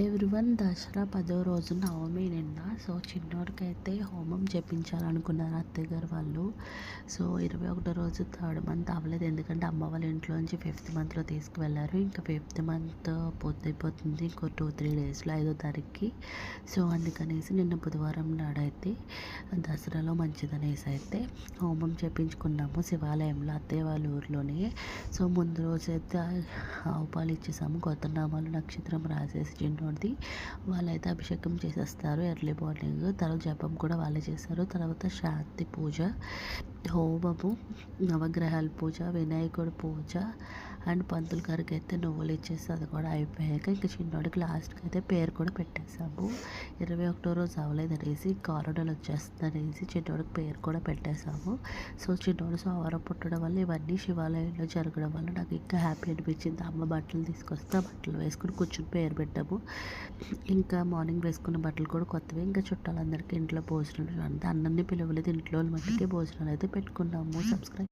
Everyone Dasara పదో రోజు నవమి నిన్న. సో చిన్నోడికైతే హోమం చేపించాలనుకున్నారు అత్తగారు వాళ్ళు. సో ఇరవై ఒకటో రోజు థర్డ్ మంత్ అవ్వలేదు. ఎందుకంటే అమ్మ వాళ్ళ ఇంట్లో నుంచి ఫిఫ్త్ మంత్లో తీసుకువెళ్ళారు ఇంకా ఫిఫ్త్ మంత్ పూర్తయిపోతుంది ఇంకో టూ త్రీ డేస్లో ఐదో తారీఖుకి. సో అందుకనేసి నిన్న బుధవారం నాడైతే దసరాలో మంచిదనేసి అయితే హోమం చేపించుకున్నాము. శివాలయంలో అత్తయ్య వాళ్ళ ఊర్లోనే. సో ముందు రోజు అయితే ఆవు పాలు ఇచ్చేసాము. కొత్త నామాలు నక్షత్రం రాసేసి చిన్నోడిది. వాళ్ళైతే అభిషేకం చేసేస్తారు ఎర్లీ మార్నింగ్. తర్వాత జపం కూడా వాళ్ళే చేస్తారు. తర్వాత శాంతి పూజ. హోమము నవగ్రహాల పూజ వినాయకుడి పూజ అండ్ పంతులు గారికి అయితే నువ్వులు ఇచ్చేసి అది కూడా అయిపోయాక ఇంకా చిన్నోడికి లాస్ట్కి అయితే పేరు కూడా పెట్టేశాము. ఇరవై ఒకటో రోజు అవ్వలేదు అనేసి కారోనాలు వచ్చేస్తుంది అనేసి చిన్నోడికి పేరు కూడా పెట్టేశాము. సో చిన్నోడు సోమవారం పుట్టడం వల్ల ఇవన్నీ శివాలయంలో జరగడం వల్ల నాకు ఇంకా హ్యాపీ అనిపించింది. అమ్మ బట్టలు తీసుకొస్తే ఆ బట్టలు వేసుకుని కూర్చుని పేరు పెట్టాము. ఇంకా మార్నింగ్ వేసుకున్న బట్టలు కూడా కొత్తవి. ఇంకా చుట్టాలందరికీ ఇంట్లో భోజనాలు అంతా అన్నీ పిలవలేదు. ఇంట్లో మట్టికి భోజనాలు అయితే పెట్టుకున్నాము సబ్స్క్రైబ్